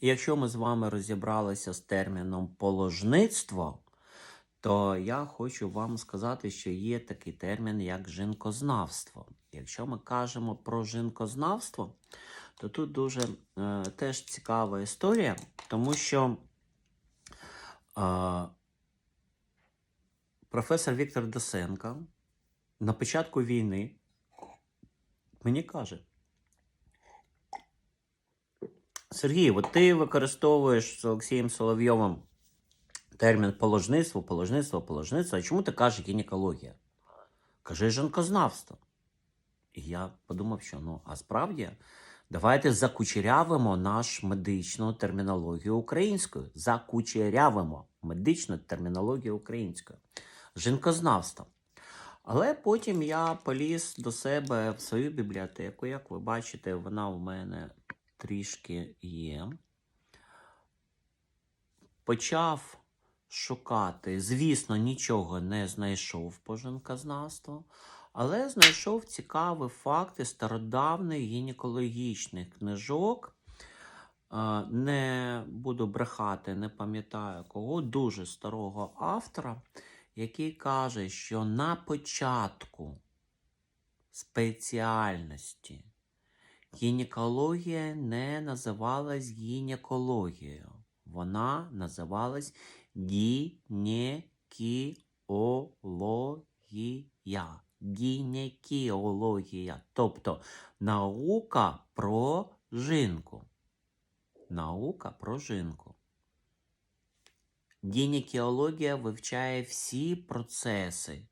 Якщо ми з вами розібралися з терміном положництво, то я хочу вам сказати, що є такий термін, як жінкознавство. Якщо ми кажемо про жінкознавство, то тут дуже е, теж цікава історія, тому що е, професор Віктор Досенко на початку війни мені каже: Сергій, от ти використовуєш з Олексієм Соловйовим термін положництво, положництво, положництво. А чому ти кажеш гінекологія? Кажи жінкознавство. І я подумав, що ну, а справді, давайте закучерявимо наш медичну термінологію українською. Закучерявимо медичну термінологію українською. Жінкознавство. Але потім я поліз до себе в свою бібліотеку. Як ви бачите, вона у мене трішки є. Почав шукати. Звісно, нічого не знайшов по жінкознавству, але знайшов цікаві факти стародавних гінекологічних книжок. Е, Не буду брехати, не пам'ятаю кого, дуже старого автора, який каже, що на початку спеціальності гінекологія не називалась гінекологією. Вона називалась гінекіологія. Гінекіологія. Тобто наука про жінку. Наука про жінку. Гінекіологія вивчає всі процеси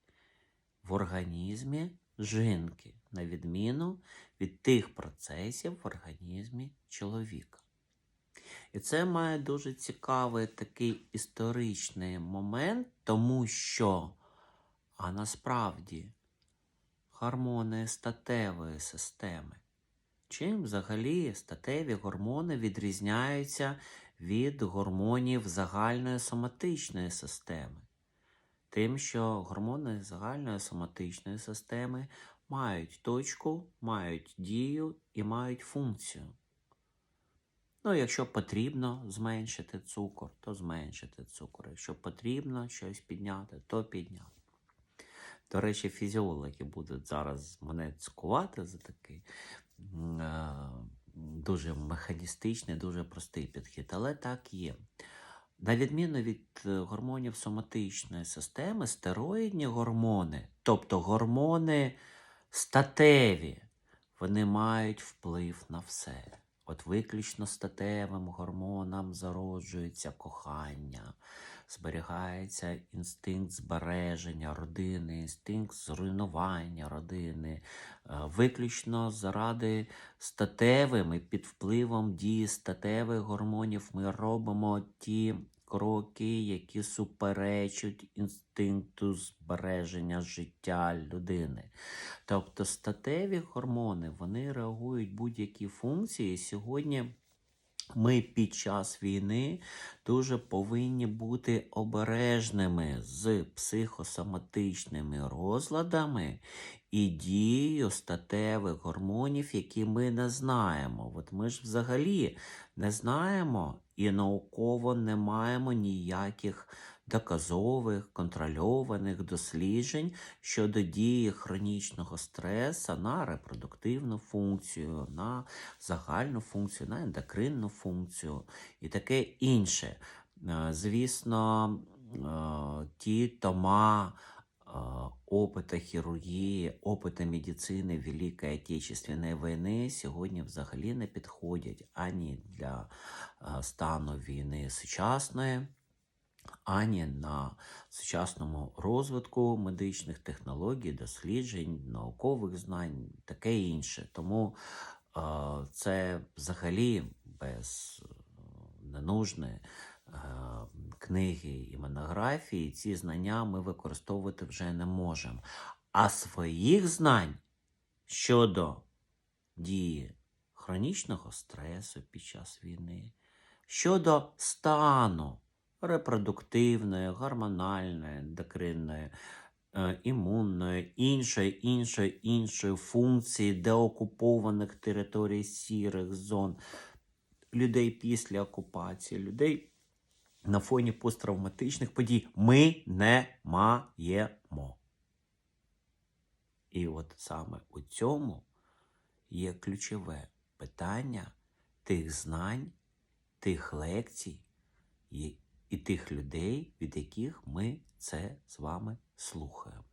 в організмі жінки, на відміну від тих процесів в організмі чоловіка. І це має дуже цікавий такий історичний момент, тому що, а насправді, гормони статевої системи. Чим взагалі статеві гормони відрізняються від гормонів загальної соматичної системи? Тим, що гормони загальної соматичної системи мають точку, мають дію і мають функцію. Ну, якщо потрібно зменшити цукор, то зменшити цукор. Якщо потрібно щось підняти, то підняти. До речі, фізіологи будуть зараз мене цькувати за такий е, дуже механістичний, дуже простий підхід. Але так є. На відміну від е, гормонів соматичної системи, стероїдні гормони, тобто гормони статеві, вони мають вплив на все. От виключно статевим гормонам зароджується кохання, зберігається інстинкт збереження родини, інстинкт зруйнування родини. Е, Виключно заради статевим і під впливом дії статевих гормонів ми робимо ті кроки, які суперечать інстинкту збереження життя людини. Тобто статеві гормони вони реагують будь-які функції. Сьогодні ми під час війни дуже повинні бути обережними з психосоматичними розладами і дією статевих гормонів, які ми не знаємо. От ми ж взагалі не знаємо і науково не маємо ніяких доказових, контрольованих досліджень щодо дії хронічного стресу на репродуктивну функцію, на загальну функцію, на ендокринну функцію і таке інше. Е, Звісно, е, ті тома е, опита хірургії, опита медицини Великої Отечественної війни сьогодні взагалі не підходять ані для стану війни сучасної, ані на сучасному розвитку медичних технологій, досліджень, наукових знань, таке інше. Тому е, це взагалі без е, ненужної е, книги і монографії, ці знання ми використовувати вже не можемо. А своїх знань щодо дії хронічного стресу під час війни, щодо стану репродуктивної, гормональної, ендокринної, е, імунної, іншої, іншої, іншої функції деокупованих територій сірих зон. людей після окупації, людей на фоні посттравматичних подій ми не маємо. І от саме у цьому є ключове питання тих знань, тих лекцій і тих людей, від яких ми це з вами слухаємо.